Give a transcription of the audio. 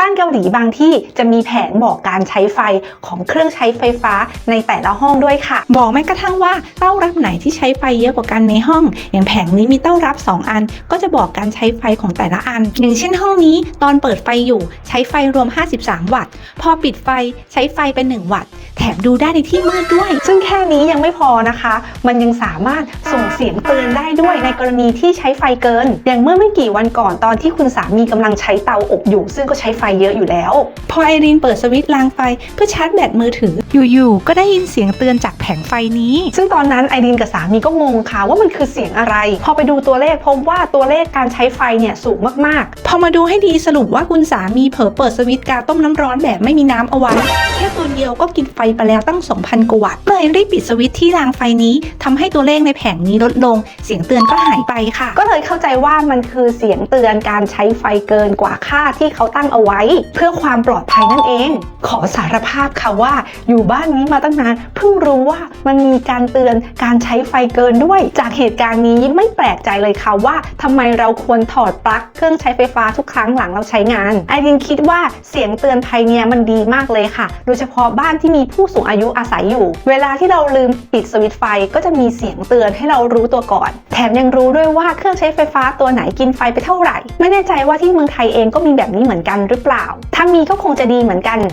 บ้านเกาหลีบางที่จะมีแผงบอกการใช้ไฟของเครื่องใช้ไฟฟ้าในแต่ละห้องด้วยค่ะ บอกแม้กระทั่งว่าเต้ารับไหนที่ใช้ไฟเยอะกว่ากันในห้อง อย่างแผงนี้มีเต้ารับ 2 อัน ก็จะบอกการใช้ไฟของแต่ละอัน อย่างเช่นห้องนี้ตอนเปิดไฟอยู่ใช้ไฟรวม 53 วัตต์ พอปิดไฟใช้ไฟเป็น 1 วัตต์แถมดูได้ในที่มืดด้วย ซึ่งแค่นี้ยังไม่พอนะคะ มันยังสามารถส่งเสียงเตือนได้ด้วยในกรณีที่ใช้ไฟเกิน อย่างเมื่อไม่กี่วันก่อนตอนที่คุณสามีกำลังใช้เตาอบอยู่ ซึ่งก็ใช้ไฟเยอะอยู่แล้ว พอไอรีนเปิดสวิตช์รางไฟเพื่อชาร์จแบตมือถือ อยู่ๆ ก็ได้ยินเสียงเตือนจากแผงไฟนี้ ซึ่งตอนนั้นไอรีนกับสามีก็งงค่ะว่ามันคือเสียงอะไร พอไปดูตัวเลขพบว่าตัวเลขการใช้ไฟเนี่ยสูงมากพอมาดูให้ดีสรุปว่าคุณสามีเผลอเปิดสวิตช์กาต้มน้ำร้อนแบบไม่มีน้ำเอาไว้แค่ ตัวเดียวก็กินไฟไปแล้วตั้ง 2,000 กว่าวัตต์เลยรีบปิดสวิตช์ที่รางไฟนี้ทำให้ตัวเลขในแผงนี้ลดลง เสียงเตือนก็หายไปค่ะ ก็เลยเข้าใจว่ามันคือเสียงเตือนการใช้ไฟเกินกว่าค่าที่เขาตั้งเอาไว้ เพื่อความปลอดภัยนั่นเอง ขอสารภาพค่ะว่า อยู่บ้านนี้มาตั้งนานเพิ่งรู้ว่ามันมีการเตือนการใช้ไฟเกินด้วย จากเหตุการณ์นี้ไม่แปลกใจเลยค่ะว่าทำไมเราควรถอดปลั๊กเครื่องใช้ไฟฟ้าทุกครั้งหลังเราใช้งานไอรินคิดว่าเสียงเตือนภัยเนี่ยมันดีมากเลยค่ะโดยเฉพาะบ้านที่มีผู้สูงอายุอาศัยอยู่ เวลาที่เราลืมปิดสวิตช์ไฟก็จะมีเสียงเตือนให้เรารู้ตัวก่อน แถมยังรู้ด้วยว่าเครื่องใช้ไฟฟ้าตัวไหนกินไฟไปเท่าไหร่ ไม่แน่ใจว่าที่เมืองไทยเองก็มีแบบนี้เหมือนกันหรือเปล่า ถ้ามีก็คงจะดีเหมือนกัน